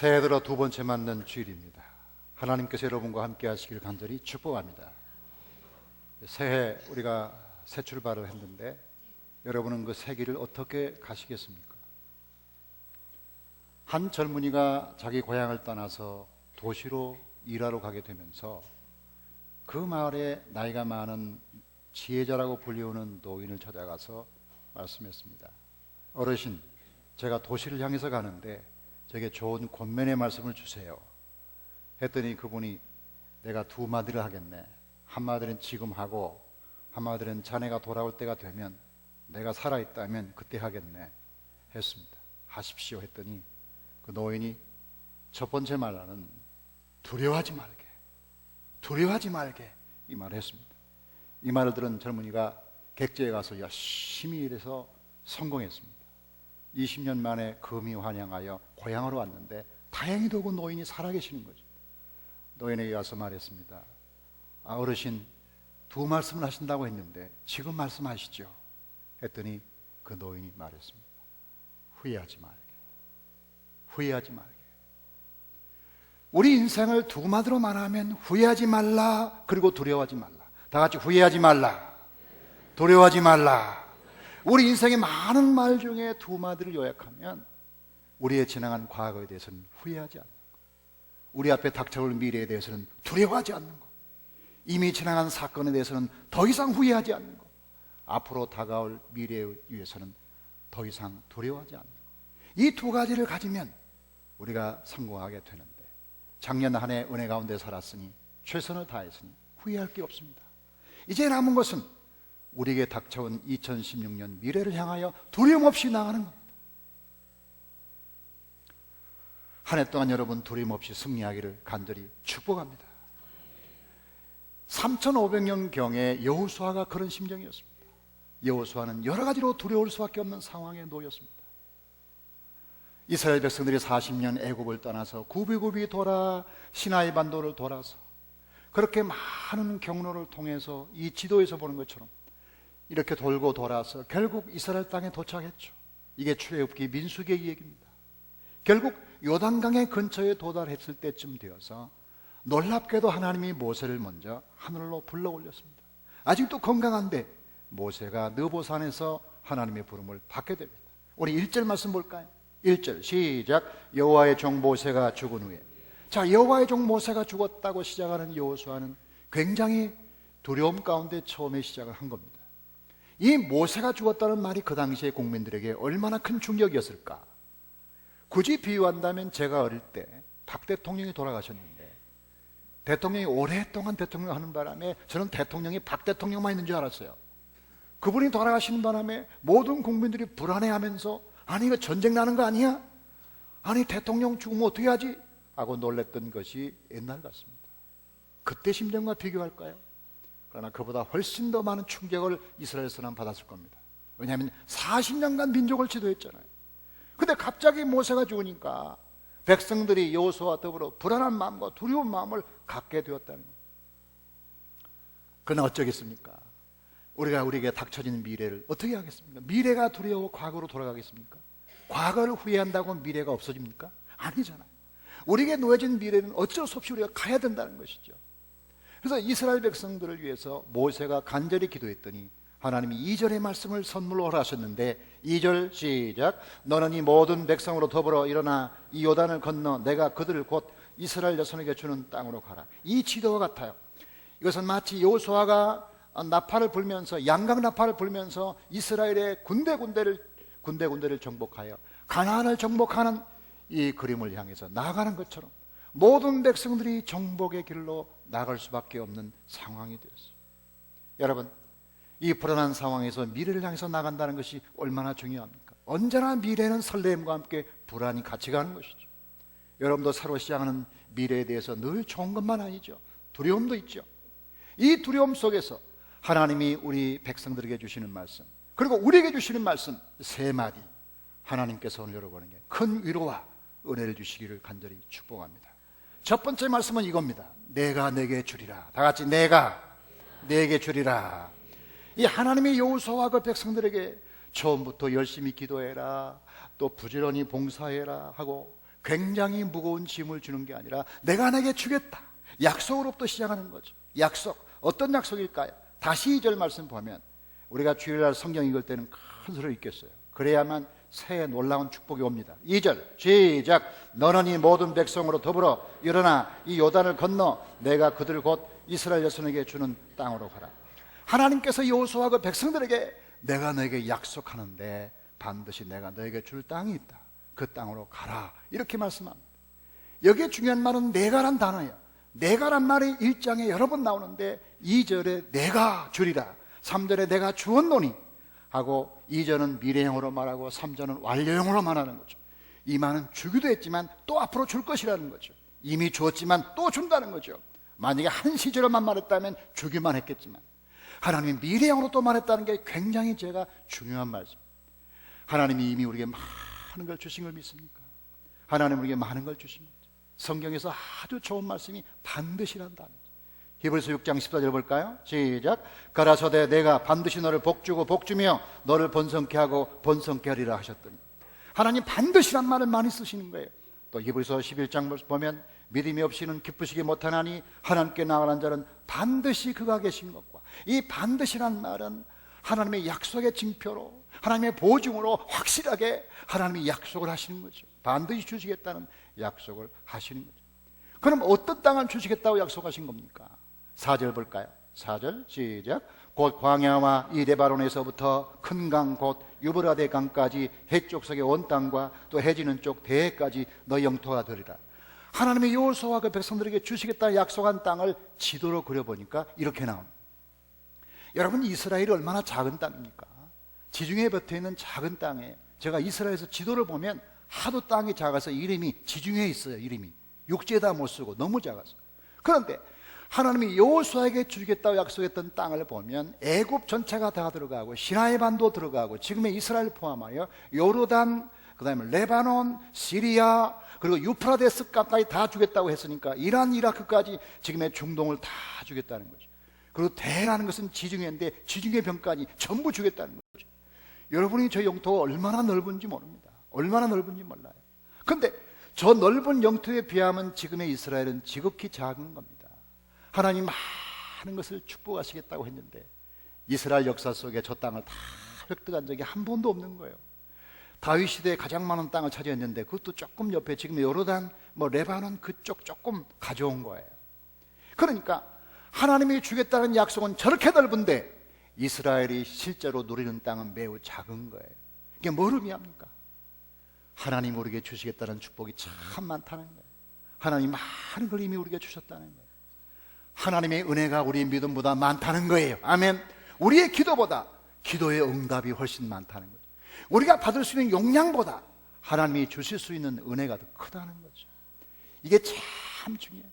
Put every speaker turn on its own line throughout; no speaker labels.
새해 들어 두 번째 맞는 주일입니다. 하나님께서 여러분과 함께 하시길 간절히 축복합니다. 새해 우리가 새 출발을 했는데 여러분은 그 새 길을 어떻게 가시겠습니까? 한 젊은이가 자기 고향을 떠나서 도시로 일하러 가게 되면서 그 마을에 나이가 많은 지혜자라고 불리우는 노인을 찾아가서 말씀했습니다. 어르신, 제가 도시를 향해서 가는데 제게 좋은 권면의 말씀을 주세요. 했더니 그분이 내가 두 마디를 하겠네. 한 마디는 지금 하고 한 마디는 자네가 돌아올 때가 되면 내가 살아 있다면 그때 하겠네. 했습니다. 하십시오 했더니 그 노인이 첫 번째 말로는 두려워하지 말게. 두려워하지 말게. 이 말을 했습니다. 이 말을 들은 젊은이가 객지에 가서 열심히 일해서 성공했습니다. 20년 만에 금이 환영하여 고향으로 왔는데 다행히도 그 노인이 살아계시는 거죠. 노인에게 와서 말했습니다. 아, 어르신 두 말씀을 하신다고 했는데 지금 말씀하시죠. 했더니 그 노인이 말했습니다. 후회하지 말게. 후회하지 말게. 우리 인생을 두 마디로 말하면 후회하지 말라 그리고 두려워하지 말라. 다 같이 후회하지 말라. 두려워하지 말라. 우리 인생의 많은 말 중에 두 마디를 요약하면 우리의 지나간 과거에 대해서는 후회하지 않는 것. 우리 앞에 닥쳐올 미래에 대해서는 두려워하지 않는 것. 이미 지나간 사건에 대해서는 더 이상 후회하지 않는 것. 앞으로 다가올 미래에 위해서는 더 이상 두려워하지 않는 것. 이 두 가지를 가지면 우리가 성공하게 되는데 작년 한 해 은혜 가운데 살았으니 최선을 다했으니 후회할 게 없습니다. 이제 남은 것은 우리에게 닥쳐온 2016년 미래를 향하여 두려움 없이 나가는 겁니다. 한 해 동안 여러분 두려움 없이 승리하기를 간절히 축복합니다. 3,500년 경에 여호수아가 그런 심정이었습니다. 여호수아는 여러 가지로 두려울 수밖에 없는 상황에 놓였습니다. 이스라엘 백성들이 40년 애굽을 떠나서 구비구비 돌아 시나이 반도를 돌아서 그렇게 많은 경로를 통해서 이 지도에서 보는 것처럼 이렇게 돌고 돌아서 결국 이스라엘 땅에 도착했죠. 이게 출애굽기 민수기의 얘기입니다. 결국 요단강의 근처에 도달했을 때쯤 되어서 놀랍게도 하나님이 모세를 먼저 하늘로 불러 올렸습니다. 아직도 건강한데 모세가 느보산에서 하나님의 부름을 받게 됩니다. 우리 1절 말씀 볼까요? 1절 시작 여호와의 종 모세가 죽은 후에 자 여호와의 종 모세가 죽었다고 시작하는 여호수아는 굉장히 두려움 가운데 처음에 시작을 한 겁니다. 이 모세가 죽었다는 말이 그 당시의 국민들에게 얼마나 큰 충격이었을까? 굳이 비유한다면 제가 어릴 때 박 대통령이 돌아가셨는데 대통령이 오랫동안 대통령 하는 바람에 저는 대통령이 박 대통령만 있는 줄 알았어요. 그분이 돌아가시는 바람에 모든 국민들이 불안해하면서 아니 이거 전쟁 나는 거 아니야? 아니 대통령 죽으면 어떻게 하지? 하고 놀랬던 것이 옛날 같습니다. 그때 심정과 비교할까요? 그러나 그보다 훨씬 더 많은 충격을 이스라엘 선은 받았을 겁니다. 왜냐하면 40년간 민족을 지도했잖아요. 근데 갑자기 모세가 죽으니까 백성들이 여호수와 더불어 불안한 마음과 두려운 마음을 갖게 되었다는 겁니다. 그러나 어쩌겠습니까? 우리가 우리에게 닥쳐지는 미래를 어떻게 하겠습니까? 미래가 두려워 과거로 돌아가겠습니까? 과거를 후회한다고 미래가 없어집니까? 아니잖아요. 우리에게 놓여진 미래는 어쩔 수 없이 우리가 가야 된다는 것이죠. 그래서 이스라엘 백성들을 위해서 모세가 간절히 기도했더니 하나님이 2절의 말씀을 선물로 허락하셨는데 2절 시작. 너는 이 모든 백성으로 더불어 일어나 이 요단을 건너 내가 그들을 곧 이스라엘 여선에게 주는 땅으로 가라. 이 지도와 같아요. 이것은 마치 요수아가 나팔을 불면서 양각 나팔을 불면서 이스라엘의 군데군데를 군데군데를 정복하여 가나안을 정복하는 이 그림을 향해서 나아가는 것처럼 모든 백성들이 정복의 길로 나갈 수밖에 없는 상황이 되었어요. 여러분, 이 불안한 상황에서 미래를 향해서 나간다는 것이 얼마나 중요합니까? 언제나 미래는 설렘과 함께 불안이 같이 가는 것이죠. 여러분도 새로 시작하는 미래에 대해서 늘 좋은 것만 아니죠. 두려움도 있죠. 이 두려움 속에서 하나님이 우리 백성들에게 주시는 말씀, 그리고 우리에게 주시는 말씀 세 마디 하나님께서 오늘 여러분에게 큰 위로와 은혜를 주시기를 간절히 축복합니다. 첫 번째 말씀은 이겁니다. 내가 내게 주리라. 다 같이 내가 내게 주리라. 이 하나님의 여호수아와 그 백성들에게 처음부터 열심히 기도해라. 또 부지런히 봉사해라 하고 굉장히 무거운 짐을 주는 게 아니라 내가 내게 주겠다. 약속으로부터 시작하는 거죠. 약속. 어떤 약속일까요? 다시 이 절 말씀 보면 우리가 주일날 성경 읽을 때는 큰 소리를 읽겠어요. 그래야만 새해 놀라운 축복이 옵니다. 2절 시작 너는 이 모든 백성으로 더불어 일어나 이 요단을 건너 내가 그들 곧 이스라엘 여선에게 주는 땅으로 가라. 하나님께서 여호수아 그 백성들에게 내가 너에게 약속하는데 반드시 내가 너에게 줄 땅이 있다. 그 땅으로 가라. 이렇게 말씀합니다. 여기에 중요한 말은 내가란 단어예요. 내가란 말이 1장에 여러 번 나오는데 2절에 내가 주리라. 3절에 내가 주었노니 하고 2절은 미래형으로 말하고 3절은 완료형으로 말하는 거죠. 이 말은 주기도 했지만 또 앞으로 줄 것이라는 거죠. 이미 주었지만 또 준다는 거죠. 만약에 한 시절에만 말했다면 주기만 했겠지만 하나님이 미래형으로 또 말했다는 게 굉장히 제가 중요한 말씀. 하나님이 이미 우리에게 많은 걸 주신 걸 믿습니까? 하나님 우리에게 많은 걸 거죠. 성경에서 아주 좋은 말씀이 반드시란다는. 히브리서 6장 14절 볼까요? 시작. 가라사대 내가 반드시 너를 복주고 복주며 너를 번성케 하고 번성케 하리라 하셨더니 하나님 반드시란 말을 많이 쓰시는 거예요. 또 히브리서 11장 보면 믿음이 없이는 기쁘시기 못하나니 하나님께 나아가는 자는 반드시 그가 계신 것과 이 반드시란 말은 하나님의 약속의 징표로 하나님의 보증으로 확실하게 하나님이 약속을 하시는 거죠. 반드시 주시겠다는 약속을 하시는 거죠. 그럼 어떤 땅을 주시겠다고 약속하신 겁니까? 4절 볼까요? 4절 시작. 곧 광야와 이 레바논에서부터 큰 강 곧 유브라데 강까지 해쪽 석의 온 땅과 또 해지는 쪽 대해까지 너희 영토가 되리라. 하나님의 여호수아와 그 백성들에게 주시겠다 약속한 땅을 지도로 그려보니까 이렇게 나옵니다. 여러분 이스라엘이 얼마나 작은 땅입니까? 지중해에 붙어 있는 작은 땅에 제가 이스라엘에서 지도를 보면 하도 땅이 작아서 이름이 지중해에 있어요. 이름이 육지에다 못 쓰고 너무 작아서. 그런데 하나님이 여호수아에게 주겠다고 약속했던 땅을 보면 애굽 전체가 다 들어가고 시나이 반도 들어가고 지금의 이스라엘 포함하여 요르단 그다음에 레바논, 시리아 그리고 유프라데스까지 다 주겠다고 했으니까 이란, 이라크까지 지금의 중동을 다 주겠다는 거죠. 그리고 대라는 것은 지중해인데 지중해 병까지 전부 주겠다는 거죠. 여러분이 저 영토가 얼마나 넓은지 모릅니다. 얼마나 넓은지 몰라요. 근데 저 넓은 영토에 비하면 지금의 이스라엘은 지극히 작은 겁니다. 하나님 많은 것을 축복하시겠다고 했는데 이스라엘 역사 속에 저 땅을 다 획득한 적이 한 번도 없는 거예요. 다윗 시대에 가장 많은 땅을 차지했는데 그것도 조금 옆에 지금 요르단 뭐 레바논 그쪽 조금 가져온 거예요. 그러니까 하나님이 주겠다는 약속은 저렇게 넓은데 이스라엘이 실제로 누리는 땅은 매우 작은 거예요. 이게 뭘 의미합니까? 하나님 우리에게 주시겠다는 축복이 참 많다는 거예요. 하나님 많은 걸 이미 우리에게 주셨다는 거예요. 하나님의 은혜가 우리의 믿음보다 많다는 거예요. 아멘. 우리의 기도보다 기도의 응답이 훨씬 많다는 거죠. 우리가 받을 수 있는 용량보다 하나님이 주실 수 있는 은혜가 더 크다는 거죠. 이게 참 중요해요.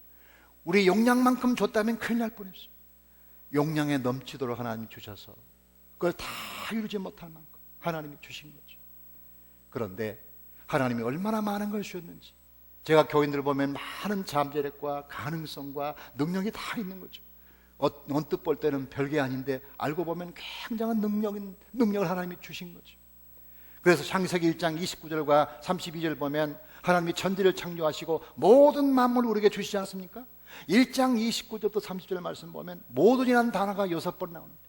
우리 용량만큼 줬다면 큰일 날 뻔했어요. 용량에 넘치도록 하나님이 주셔서 그걸 다 이루지 못할 만큼 하나님이 주신 거죠. 그런데 하나님이 얼마나 많은 걸 주셨는지 제가 교인들 보면 많은 잠재력과 가능성과 능력이 다 있는 거죠. 어, 언뜻 볼 때는 별게 아닌데 알고 보면 굉장한 능력인 능력을 하나님이 주신 거죠. 그래서 창세기 1장 29절과 32절 보면 하나님이 천지를 창조하시고 모든 만물을 우리에게 주시지 않습니까? 1장 29절부터 30절 말씀 보면 모든이라는 단어가 여섯 번 나옵니다.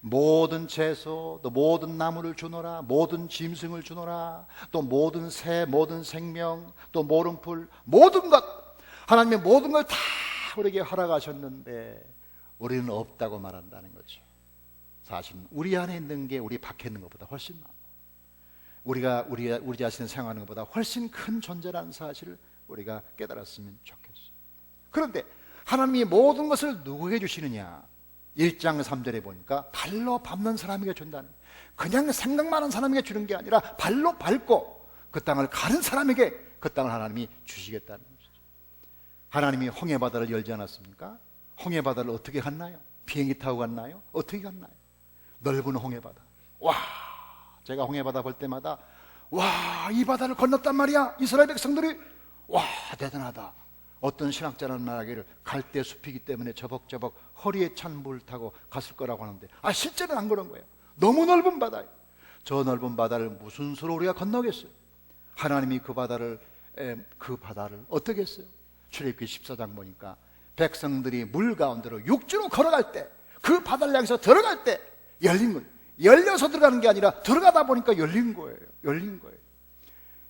모든 채소, 또 모든 나무를 주노라, 모든 짐승을 주노라, 또 모든 새, 모든 생명, 또 모든 풀, 모든 것, 하나님의 모든 걸 다 우리에게 허락하셨는데, 우리는 없다고 말한다는 거죠. 사실 우리 안에 있는 게 우리 밖에 있는 것보다 훨씬 많고, 우리가 우리, 우리 자신을 생각하는 것보다 훨씬 큰 존재라는 사실을 우리가 깨달았으면 좋겠어요. 그런데 하나님이 모든 것을 누구에게 주시느냐? 1장 3절에 보니까 발로 밟는 사람에게 준다는 그냥 생각만 하는 사람에게 주는 게 아니라 발로 밟고 그 땅을 가는 사람에게 그 땅을 하나님이 주시겠다는 것이죠. 하나님이 홍해 바다를 열지 않았습니까? 홍해 바다를 어떻게 갔나요? 비행기 타고 갔나요? 어떻게 갔나요? 넓은 홍해 바다. 와, 제가 홍해 바다 볼 때마다 와, 이 바다를 건넜단 말이야. 이스라엘 백성들이 와, 대단하다. 어떤 신학자는 말하기를 갈대 숲이기 때문에 저벅저벅 허리에 찬 물 타고 갔을 거라고 하는데 아 실제는 안 그런 거예요. 너무 넓은 바다예요. 저 넓은 바다를 무슨 수로 우리가 건너겠어요? 하나님이 그 바다를 에, 그 바다를 어떻게 했어요? 출애굽기 14장 보니까 백성들이 물 가운데로 육지로 걸어갈 때 그 바다를 향해서 들어갈 때 열린 거예요. 열려서 들어가는 게 아니라 들어가다 보니까 열린 거예요. 열린 거예요.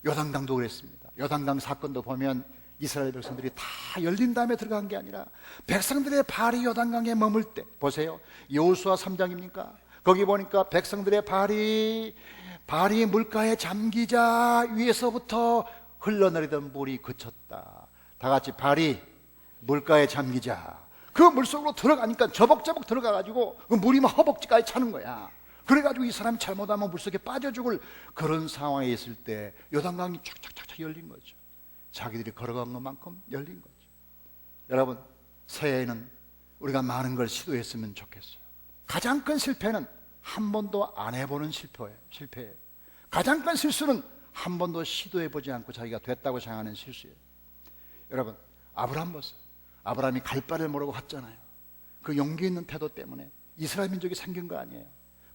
요단강도 그랬습니다. 요단강 사건도 보면 이스라엘 백성들이 다 열린 다음에 들어간 게 아니라 백성들의 발이 요단강에 머물 때 보세요. 여호수아 3장입니까? 거기 보니까 백성들의 발이 발이 물가에 잠기자 위에서부터 흘러내리던 물이 그쳤다. 다 같이 발이 물가에 잠기자. 그 물속으로 들어가니까 저벅저벅 들어가가지고 그 물이 막 허벅지까지 차는 거야. 그래가지고 이 사람이 잘못하면 물속에 빠져 죽을 그런 상황에 있을 때 요단강이 쫙쫙쫙쫙 열린 거죠. 자기들이 걸어간 것만큼 열린 거죠. 여러분, 새해에는 우리가 많은 걸 시도했으면 좋겠어요. 가장 큰 실패는 한 번도 안 해보는 실패예요. 실패예요. 가장 큰 실수는 한 번도 시도해보지 않고 자기가 됐다고 생각하는 실수예요. 여러분, 아브라함 보세요. 아브라함이 갈 바를 모르고 갔잖아요. 그 용기 있는 태도 때문에 이스라엘 민족이 생긴 거 아니에요.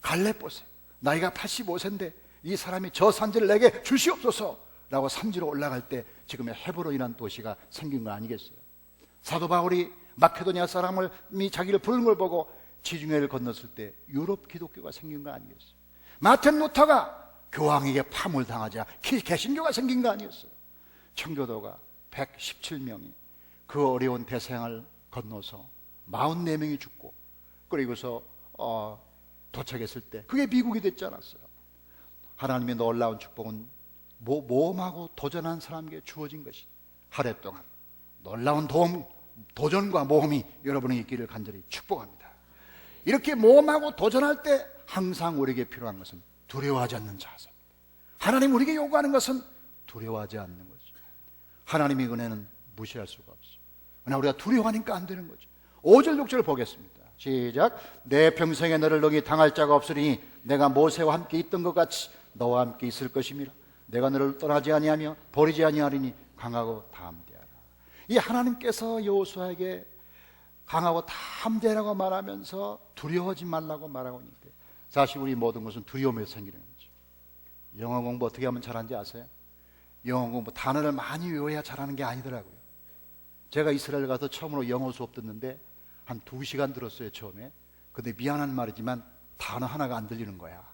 갈렙 보세요. 나이가 85세인데 이 사람이 저 산지를 내게 주시옵소서 라고 산지로 올라갈 때 지금의 헤브론이라는 도시가 생긴 거 아니겠어요? 사도 바울이 마케도니아 사람을 이 자기를 부른 걸 보고 지중해를 건넜을 때 유럽 기독교가 생긴 거 아니겠어요? 마틴 루터가 교황에게 파물당하자 기- 개신교가 생긴 거 아니었어요? 청교도가 117명이 그 어려운 대생을 건너서 44명이 죽고 그리고서 어, 도착했을 때 그게 미국이 됐지 않았어요. 하나님의 놀라운 축복은 모, 모험하고 도전한 사람에게 주어진 것이 한해 동안 놀라운 도움, 도전과 모험이 여러분에게 있기를 간절히 축복합니다. 이렇게 모험하고 도전할 때 항상 우리에게 필요한 것은 두려워하지 않는 자세입니다. 하나님 우리에게 요구하는 것은 두려워하지 않는 거죠. 하나님의 은혜는 무시할 수가 없어요. 그러나 우리가 두려워하니까 안 되는 거죠. 5절 6절 보겠습니다. 시작. 내 평생에 너를 능히 당할 자가 없으니 내가 모세와 함께 있던 것 같이 너와 함께 있을 것임이라. 내가 너를 떠나지 아니하며 버리지 아니하리니 강하고 담대하라. 이 하나님께서 여호수아에게 강하고 담대라고 말하면서 두려워하지 말라고 말하고 있는데 사실 우리 모든 것은 두려움에서 생기는 거죠. 영어 공부 어떻게 하면 잘하는지 아세요? 영어 공부 단어를 많이 외워야 잘하는 게 아니더라고요. 제가 이스라엘 가서 처음으로 영어 수업 듣는데 한두 시간 들었어요 처음에. 근데 미안한 말이지만 단어 하나가 안 들리는 거야.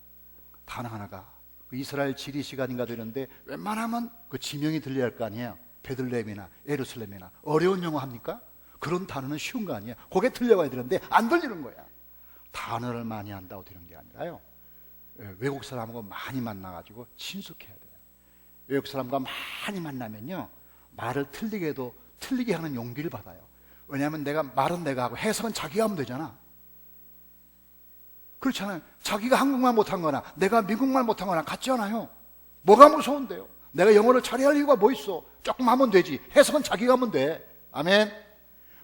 단어 하나가. 그 이스라엘 지리 시간인가 되는데 웬만하면 그 지명이 들려야 할 거 아니에요. 베들레헴이나 예루살렘이나 어려운 영어 합니까? 그런 단어는 쉬운 거 아니에요. 그게 들려가야 되는데 안 들리는 거야. 단어를 많이 한다고 되는 게 아니라요. 예, 외국 사람하고 많이 만나가지고 친숙해야 돼요. 외국 사람과 많이 만나면요 말을 틀리게 해도 틀리게 하는 용기를 받아요. 왜냐하면 내가 말은 내가 하고 해석은 자기가 하면 되잖아. 그렇잖아요. 자기가 한국말 못한 거나 내가 미국말 못한 거나 같지 않아요. 뭐가 무서운데요? 내가 영어를 잘해야 할 이유가 뭐 있어? 조금 하면 되지. 해석은 자기가 하면 돼. 아멘.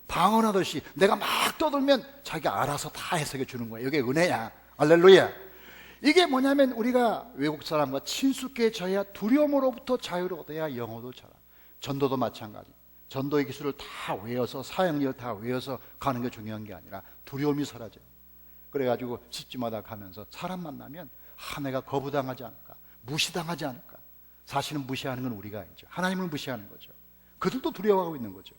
방언하듯이 내가 막 떠들면 자기가 알아서 다 해석해 주는 거야. 이게 은혜야. 할렐루야. 이게 뭐냐면 우리가 외국 사람과 친숙해져야 두려움으로부터 자유를 얻어야 영어도 잘하. 전도도 마찬가지. 전도의 기술을 다 외워서 사역력을 다 외워서 가는 게 중요한 게 아니라 두려움이 사라져요. 그래가지고 집집마다 가면서 사람 만나면 아 내가 거부당하지 않을까 무시당하지 않을까. 사실은 무시하는 건 우리가 아니죠 하나님을 무시하는 거죠. 그들도 두려워하고 있는 거죠.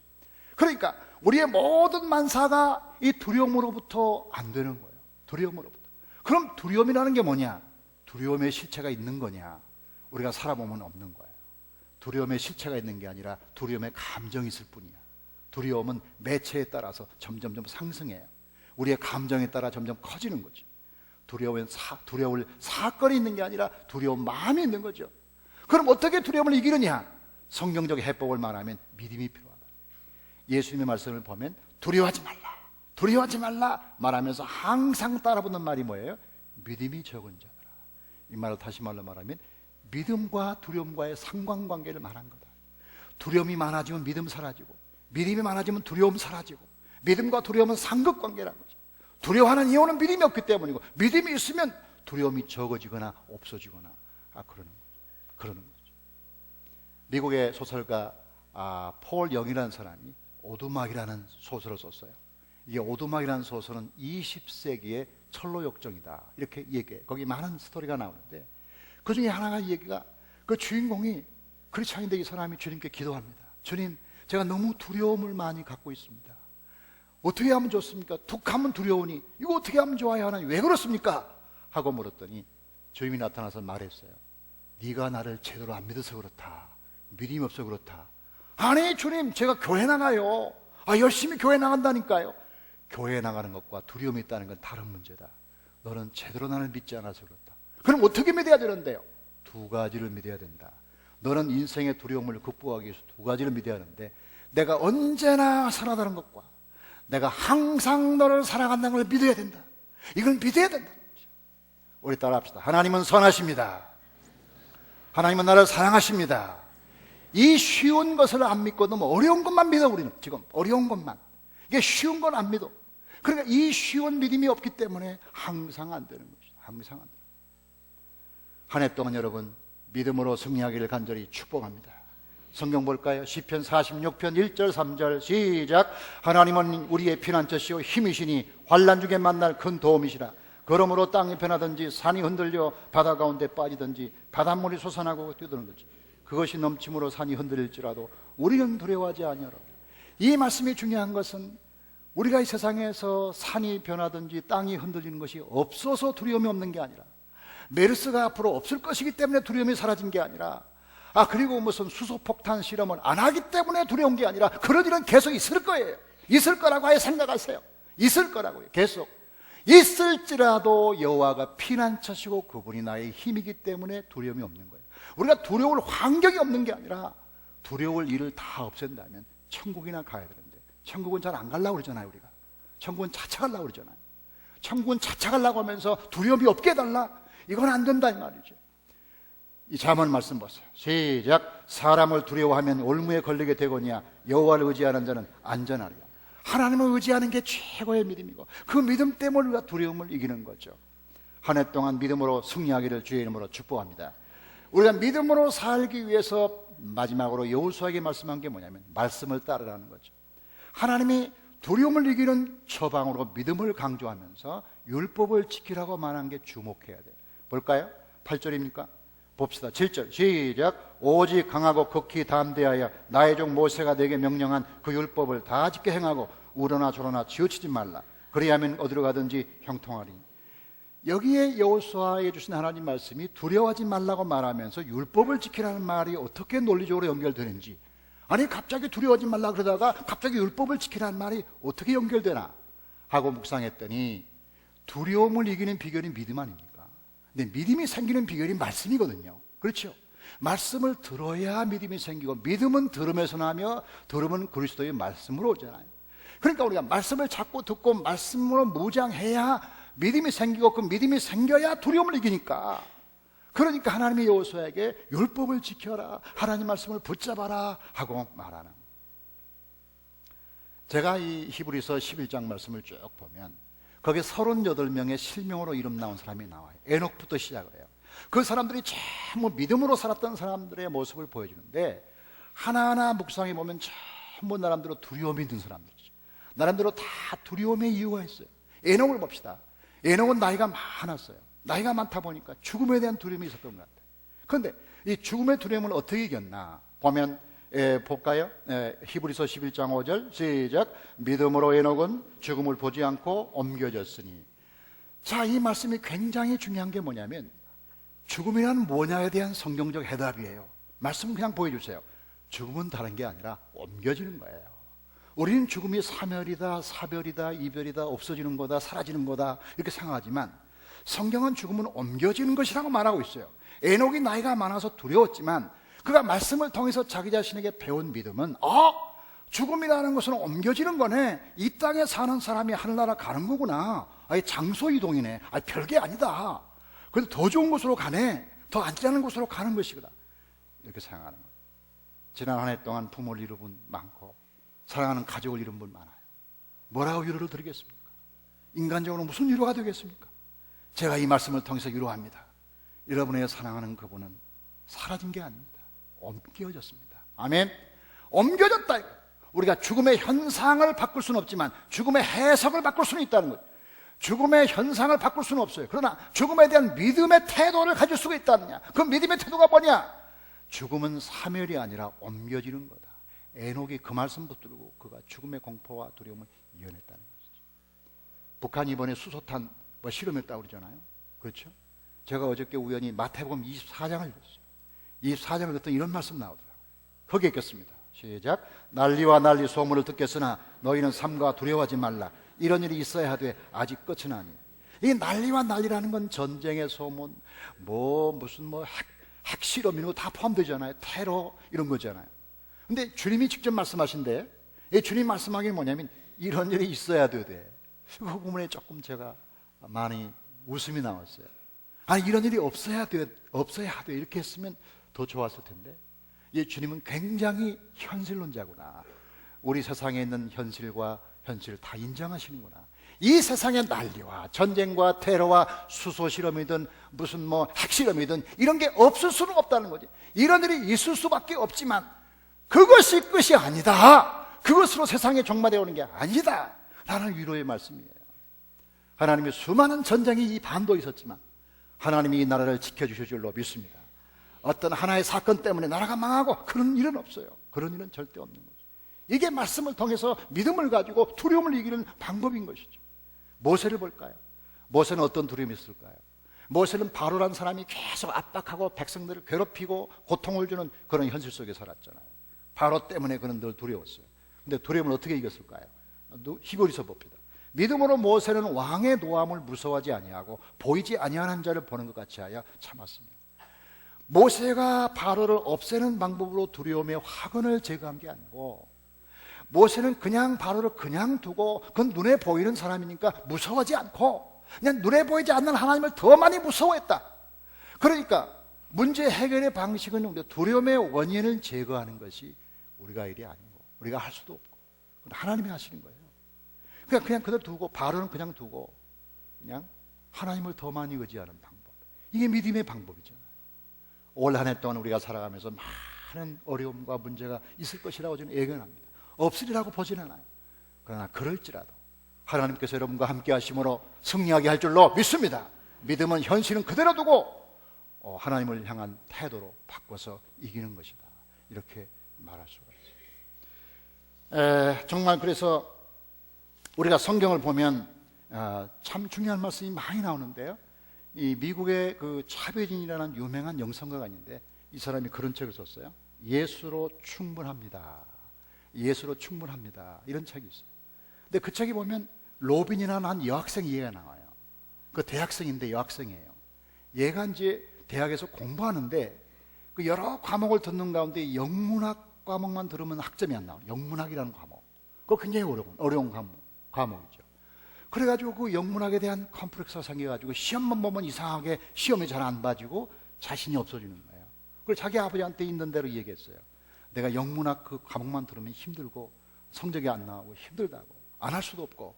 그러니까 우리의 모든 만사가 이 두려움으로부터 안 되는 거예요. 두려움으로부터. 그럼 두려움이라는 게 뭐냐? 두려움의 실체가 있는 거냐? 우리가 살아보면 없는 거예요. 두려움의 실체가 있는 게 아니라 두려움의 감정이 있을 뿐이야. 두려움은 매체에 따라서 점점점 상승해요 우리의 감정에 따라 점점 커지는 거죠. 두려움은 사, 두려울 사건이 있는 게 아니라 두려운 마음이 있는 거죠. 그럼 어떻게 두려움을 이기느냐? 성경적 해법을 말하면 믿음이 필요하다. 예수님의 말씀을 보면 두려워하지 말라. 두려워하지 말라 말하면서 항상 따라붙는 말이 뭐예요? 믿음이 적은 자들아. 이 말을 다시 말로 말하면 믿음과 두려움과의 상관관계를 말한 거다. 두려움이 많아지면 믿음 사라지고 믿음이 많아지면 두려움 사라지고 믿음과 두려움은 상극관계라는 거죠. 두려워하는 이유는 믿음이 없기 때문이고 믿음이 있으면 두려움이 적어지거나 없어지거나 아 그러는 거죠. 그러는 거죠. 미국의 소설가 아, 폴 영이라는 사람이 오두막이라는 소설을 썼어요. 이게 오두막이라는 소설은 20세기의 철로 역정이다 이렇게 얘기해. 거기 많은 스토리가 나오는데 그 중에 하나가 이 얘기가 그 주인공이 않은데 이 사람이 주님께 기도합니다. 주님, 제가 너무 두려움을 많이 갖고 있습니다. 어떻게 하면 좋습니까? 툭하면 두려우니 이거 어떻게 하면 좋아요 하나님 왜 그렇습니까? 하고 물었더니 주님이 나타나서 말했어요. 네가 나를 제대로 안 믿어서 그렇다. 믿음이 없어 그렇다. 아니 주님 제가 교회 나가요. 아 열심히 교회 나간다니까요. 교회 나가는 것과 두려움이 있다는 건 다른 문제다. 너는 제대로 나를 믿지 않아서 그렇다. 그럼 어떻게 믿어야 되는데요? 두 가지를 믿어야 된다. 너는 인생의 두려움을 극복하기 위해서 두 가지를 믿어야 하는데 내가 언제나 살아가는 것과 내가 항상 너를 사랑한다는 걸 믿어야 된다. 이걸 믿어야 된다. 우리 따라합시다. 하나님은 선하십니다. 하나님은 나를 사랑하십니다. 이 쉬운 것을 안 믿고 너무 어려운 것만 믿어 우리는 지금 어려운 것만 이게 쉬운 건 안 믿어. 그러니까 이 쉬운 믿음이 없기 때문에 항상 안 되는 것이죠. 항상 안 돼. 한해 동안 여러분 믿음으로 승리하기를 간절히 축복합니다. 성경 볼까요? 시편 46편 1절 3절 시작. 하나님은 우리의 피난처시오 힘이시니 환란 중에 만날 큰 도움이시라. 그러므로 땅이 변하든지 산이 흔들려 바다 가운데 빠지든지 바닷물이 솟아나고 뛰드는 거지. 그것이 넘침으로 산이 흔들릴지라도 우리는 두려워하지 아니하라. 이 말씀이 중요한 것은 우리가 이 세상에서 산이 변하든지 땅이 흔들리는 것이 없어서 두려움이 없는 게 아니라 메르스가 앞으로 없을 것이기 때문에 두려움이 사라진 게 아니라 아 그리고 무슨 수소폭탄 실험을 안 하기 때문에 두려운 게 아니라 그런 일은 계속 있을 거예요. 있을 거라고 아예 생각하세요. 있을 거라고요 계속. 있을지라도 여호와가 피난처시고 그분이 나의 힘이기 때문에 두려움이 없는 거예요. 우리가 두려울 환경이 없는 게 아니라 두려울 일을 다 없앤다면 천국이나 가야 되는데 천국은 잘안 가려고 그러잖아요 우리가. 천국은 차차가려고 그러잖아요. 천국은 차차가려고 하면서 두려움이 없게 해달라? 이건 안 된다 이 말이죠 이 잠언 말씀 보세요. 시작. 사람을 두려워하면 올무에 걸리게 되거니와 여호와를 의지하는 자는 안전하리라. 하나님을 의지하는 게 최고의 믿음이고 그 믿음 때문에 우리가 두려움을 이기는 거죠. 한 해 동안 믿음으로 승리하기를 주의 이름으로 축복합니다. 우리가 믿음으로 살기 위해서 마지막으로 여호수아에게 말씀한 게 뭐냐면 말씀을 따르라는 거죠. 하나님이 두려움을 이기는 처방으로 믿음을 강조하면서 율법을 지키라고 말한 게 주목해야 돼요. 볼까요? 8절입니까? 봅시다. 7절. 시작. 오직 강하고 극히 담대하여 나의 종 모세가 내게 명령한 그 율법을 다 지켜 행하고 우러나 저러나 지어치지 말라. 그리하면 어디로 가든지 형통하리. 여기에 여호수아에 주신 하나님 말씀이 두려워하지 말라고 말하면서 율법을 지키라는 말이 어떻게 논리적으로 연결되는지. 아니 갑자기 두려워하지 말라 그러다가 갑자기 율법을 지키라는 말이 어떻게 연결되나? 하고 묵상했더니 두려움을 이기는 비결이 믿음 아닙니까? 근데 믿음이 생기는 비결이 말씀이거든요. 그렇죠? 말씀을 들어야 믿음이 생기고 믿음은 들음에서 나며 들음은 그리스도의 말씀으로 오잖아요. 그러니까 우리가 말씀을 자꾸 듣고 말씀으로 무장해야 믿음이 생기고 그 믿음이 생겨야 두려움을 이기니까 그러니까 하나님의 여호수아에게 율법을 지켜라 하나님 말씀을 붙잡아라 하고 말하는 제가 이 히브리서 11장 말씀을 쭉 보면 거기에 38명의 실명으로 이름 나온 사람이 나와요. 에녹부터 시작을 해요. 그 사람들이 전부 믿음으로 살았던 사람들의 모습을 보여주는데 하나하나 묵상해 보면 전부 나름대로 두려움이 있는 사람들이죠. 나름대로 다 두려움의 이유가 있어요. 에녹을 봅시다. 에녹은 나이가 많았어요. 나이가 많다 보니까 죽음에 대한 두려움이 있었던 것 같아요. 그런데 이 죽음의 두려움을 어떻게 이겼나 보면 예, 볼까요? 예, 히브리서 11장 5절 시작. 믿음으로 에녹은 죽음을 보지 않고 옮겨졌으니. 자 이 말씀이 굉장히 중요한 게 뭐냐면 죽음이란 뭐냐에 대한 성경적 해답이에요. 말씀 그냥 보여주세요. 죽음은 다른 게 아니라 옮겨지는 거예요. 우리는 죽음이 사멸이다 사별이다 이별이다 없어지는 거다 사라지는 거다 이렇게 생각하지만 성경은 죽음은 옮겨지는 것이라고 말하고 있어요. 에녹이 나이가 많아서 두려웠지만 그가 말씀을 통해서 자기 자신에게 배운 믿음은 아 죽음이라는 것은 옮겨지는 거네. 이 땅에 사는 사람이 하늘나라 가는 거구나. 아예 장소 이동이네. 아 별게 아니다. 그래도 더 좋은 곳으로 가네. 더 안전한 곳으로 가는 것이구나. 이렇게 생각하는 거예요. 지난 한 해 동안 부모를 잃은 분 많고 사랑하는 가족을 잃은 분 많아요. 뭐라고 위로를 드리겠습니까? 인간적으로 무슨 위로가 되겠습니까? 제가 이 말씀을 통해서 위로합니다. 여러분의 사랑하는 그분은 사라진 게 아닙니다 옮겨졌습니다. 아멘. 옮겨졌다. 우리가 죽음의 현상을 바꿀 수는 없지만 죽음의 해석을 바꿀 수는 있다는 거예요. 죽음의 현상을 바꿀 수는 없어요. 그러나 죽음에 대한 믿음의 태도를 가질 수가 있다느냐. 그 믿음의 태도가 뭐냐? 죽음은 사멸이 아니라 옮겨지는 거다. 에녹이 그 말씀 붙들고 그가 죽음의 공포와 두려움을 이겨냈다는 것이죠. 북한이 이번에 수소탄 뭐 실험했다고 그러잖아요. 그렇죠? 제가 어저께 우연히 마태복음 24장을 읽었어요. 24장을 읽었더니 이런 말씀 나오더라고요. 거기에 읽겠습니다. 시작. 난리와 난리 소문을 듣겠으나 너희는 삼가 두려워하지 말라. 이런 일이 있어야 하되 아직 끝은 아니야. 이 난리와 난리라는 건 전쟁의 소문, 뭐 무슨 뭐 핵, 핵실험 이런 거 다 포함되잖아요. 테러 이런 거잖아요. 근데 주님이 직접 말씀하신데 이 주님 말씀하기 는 뭐냐면 이런 일이 있어야 되대. 그 부분에 조금 제가 많이 웃음이 나왔어요. 아니 이런 일이 없어야 돼 없어야 돼 이렇게 했으면 더 좋았을 텐데. 이 주님은 굉장히 현실론자구나. 우리 세상에 있는 현실과 현실을 다 인정하시는구나. 이 세상의 난리와 전쟁과 테러와 수소 실험이든 무슨 뭐 핵실험이든 이런 게 없을 수는 없다는 거지. 이런 일이 있을 수밖에 없지만 그것이 끝이 아니다. 그것으로 세상에 종말되어 오는 게 아니다. 라는 위로의 말씀이에요. 하나님의 수많은 전쟁이 이 반도에 있었지만 하나님이 이 나라를 지켜주실 줄로 믿습니다. 어떤 하나의 사건 때문에 나라가 망하고 그런 일은 없어요. 그런 일은 절대 없는 거죠. 이게 말씀을 통해서 믿음을 가지고 두려움을 이기는 방법인 것이죠. 모세를 볼까요? 모세는 어떤 두려움이 있을까요? 모세는 바로란 사람이 계속 압박하고 백성들을 괴롭히고 고통을 주는 그런 현실 속에 살았잖아요. 바로 때문에 그는 늘 두려웠어요. 근데 두려움을 어떻게 이겼을까요? 히브리서 봅니다. 믿음으로 모세는 왕의 노함을 무서워하지 아니하고 보이지 아니하는 자를 보는 것 같이 하여 참았습니다. 모세가 바로를 없애는 방법으로 두려움의 화근을 제거한 게 아니고 모세는 그냥 바로를 그냥 두고 그건 눈에 보이는 사람이니까 무서워하지 않고 그냥 눈에 보이지 않는 하나님을 더 많이 무서워했다. 그러니까 문제 해결의 방식은 두려움의 원인을 제거하는 것이 우리가 일이 아니고 우리가 할 수도 없고 그건 하나님이 하시는 거예요. 그냥 그냥 그대로 두고 바로는 그냥 두고 그냥 하나님을 더 많이 의지하는 방법. 이게 믿음의 방법이잖아요. 올 한 해 동안 우리가 살아가면서 많은 어려움과 문제가 있을 것이라고 저는 예견합니다. 없으리라고 보지는 않아요. 그러나 그럴지라도 하나님께서 여러분과 함께 하심으로 승리하게 할 줄로 믿습니다. 믿음은 현실은 그대로 두고 어, 하나님을 향한 태도로 바꿔서 이기는 것이다. 이렇게 말할 수가 있어요. 에, 정말 그래서 우리가 성경을 보면 아, 참 중요한 말씀이 많이 나오는데요. 이 미국의 그 차베진이라는 유명한 영성가가 있는데 이 사람이 그런 책을 썼어요. 예수로 충분합니다. 예수로 충분합니다. 이런 책이 있어요. 근데 그 책에 보면 로빈이라는 한 여학생 이해가 나와요. 그 대학생인데 여학생이에요. 얘가 이제 대학에서 공부하는데 그 여러 과목을 듣는 가운데 영문학 과목만 들으면 학점이 안 나와요. 영문학이라는 과목. 그거 굉장히 어려운, 어려운 과목, 과목이죠. 그래가지고 그 영문학에 대한 컴플렉스가 생겨가지고 시험만 보면 이상하게 시험이 잘안 봐지고 자신이 없어지는 거예요. 그래서 자기 아버지한테 있는 대로 얘기했어요. 내가 영문학 그 과목만 들으면 힘들고 성적이 안 나오고 힘들다고 안 할 수도 없고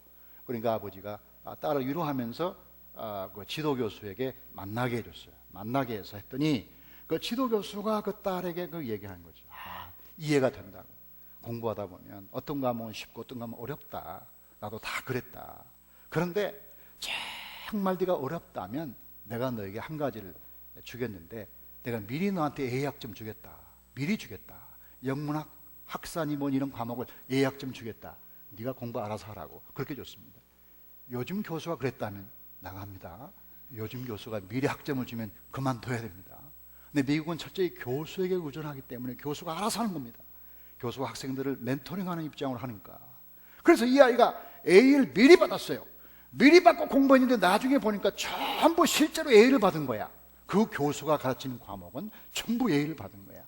그러니까 아버지가 아, 딸을 위로하면서 아, 그 지도 교수에게 만나게 해줬어요. 만나게 해서 했더니 그 지도 교수가 그 딸에게 그 얘기하는 거죠. 아, 이해가 된다고. 공부하다 보면 어떤 과목은 쉽고 어떤 과목은 어렵다. 나도 다 그랬다. 그런데 정말 네가 어렵다면 내가 너에게 한 가지를 주겠는데 내가 미리 너한테 예약 좀 주겠다. 미리 주겠다. 영문학 학사니 뭐 이런 과목을 예약 좀 주겠다. 네가 공부 알아서 하라고 그렇게 줬습니다. 요즘 교수가 그랬다면 나갑니다. 요즘 교수가 미리 학점을 주면 그만둬야 됩니다. 근데 미국은 철저히 교수에게 의존하기 때문에 교수가 알아서 하는 겁니다. 교수가 학생들을 멘토링하는 입장으로 하니까. 그래서 이 아이가 A를 미리 받았어요. 미리 받고 공부했는데 나중에 보니까 전부 실제로 A를 받은 거야. 그 교수가 가르치는 과목은 전부 A를 받은 거야.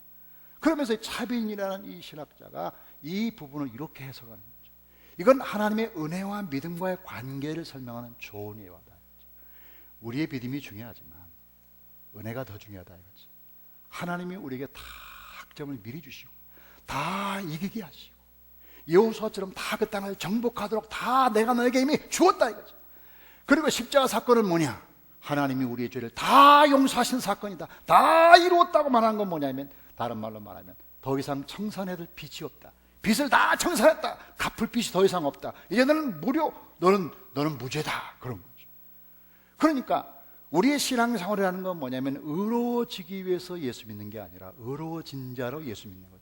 그러면서 차빈이라는 이 신학자가 이 부분을 이렇게 해석하는 거죠. 이건 하나님의 은혜와 믿음과의 관계를 설명하는 좋은 예화다. 우리의 믿음이 중요하지만 은혜가 더 중요하다 이거지. 하나님이 우리에게 다 학점을 미리 주시고 다 이기게 하시고 여호수아처럼 다 그 땅을 정복하도록 다 내가 너에게 이미 주었다 이거지. 그리고 십자가 사건은 뭐냐? 하나님이 우리의 죄를 다 용서하신 사건이다. 다 이루었다고 말하는 건 뭐냐면 다른 말로 말하면 더 이상 청산해둘 빚이 없다. 빚을 다 청산했다. 갚을 빚이 더 이상 없다. 이제 너는 무료, 너는 너는 무죄다. 그런 거죠. 그러니까 우리의 신앙생활이라는 건 뭐냐면 의로워지기 위해서 예수 믿는 게 아니라 의로워진 자로 예수 믿는 거죠.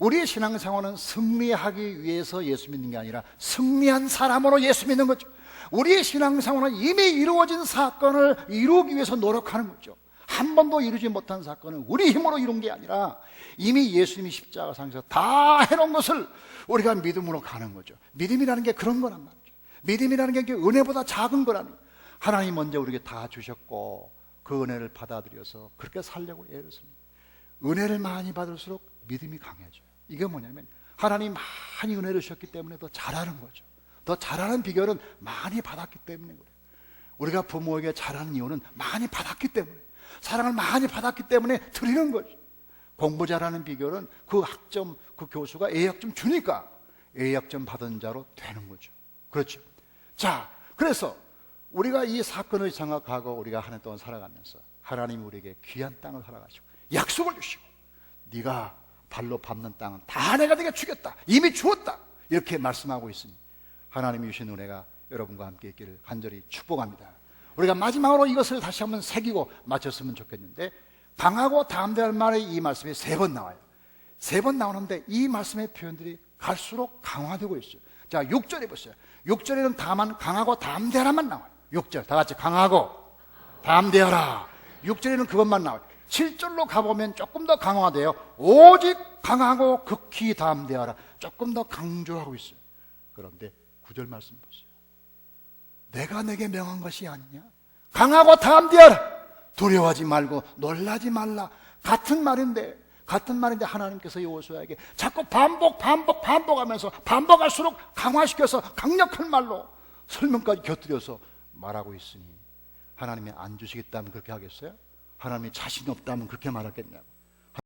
우리의 신앙생활은 승리하기 위해서 예수 믿는 게 아니라 승리한 사람으로 예수 믿는 거죠. 우리의 신앙생활은 이미 이루어진 사건을 이루기 위해서 노력하는 거죠. 한 번도 이루지 못한 사건은 우리 힘으로 이룬 게 아니라 이미 예수님이 십자가 상에서 다 해놓은 것을 우리가 믿음으로 가는 거죠. 믿음이라는 게 그런 거란 말이죠. 믿음이라는 게 은혜보다 작은 거라는 거예요. 하나님 먼저 우리에게 다 주셨고 그 은혜를 받아들여서 그렇게 살려고 애를 씁니다. 은혜를 많이 받을수록 믿음이 강해져요. 이게 뭐냐면 하나님 많이 은혜를 주셨기 때문에 더 잘하는 거죠. 더 잘하는 비결은 많이 받았기 때문에 그래요. 우리가 부모에게 잘하는 이유는 많이 받았기 때문에 사랑을 많이 받았기 때문에 드리는 거죠. 공부 잘하는 비결은 그 학점 그 교수가 A학점 주니까 A학점 받은 자로 되는 거죠. 그렇죠. 자, 그래서 우리가 이 사건을 생각하고 우리가 한 해 동안 살아가면서 하나님 우리에게 귀한 땅을 살아가시고 약속을 주시고 네가 발로 밟는 땅은 다 내가 네게 주겠다. 이미 주었다. 이렇게 말씀하고 있으니 하나님이 주신 은혜가 여러분과 함께 있기를 간절히 축복합니다. 우리가 마지막으로 이것을 다시 한번 새기고 마쳤으면 좋겠는데 강하고 담대할 말이 이 말씀에 세번 나와요. 세 번 나오는데 이 말씀의 표현들이 갈수록 강화되고 있어요. 자, 6절에 보세요. 6절에는 다만 강하고 담대하라만 나와요. 6절. 다 같이 강하고 담대하라. 6절에는 그것만 나와요. 7절로 가보면 조금 더 강화돼요. 오직 강하고 극히 담대하라. 조금 더 강조하고 있어요. 그런데 9절 말씀 보세요. 내가 내게 명한 것이 아니냐? 강하고 담대하라. 두려워하지 말고 놀라지 말라. 같은 말인데, 같은 말인데 하나님께서 여호수아에게 자꾸 반복, 반복, 반복하면서 반복할수록 강화시켜서 강력한 말로 설명까지 곁들여서 말하고 있으니 하나님이 안 주시겠다면 그렇게 하겠어요? 하나님이 자신 없다면 그렇게 말하겠냐고.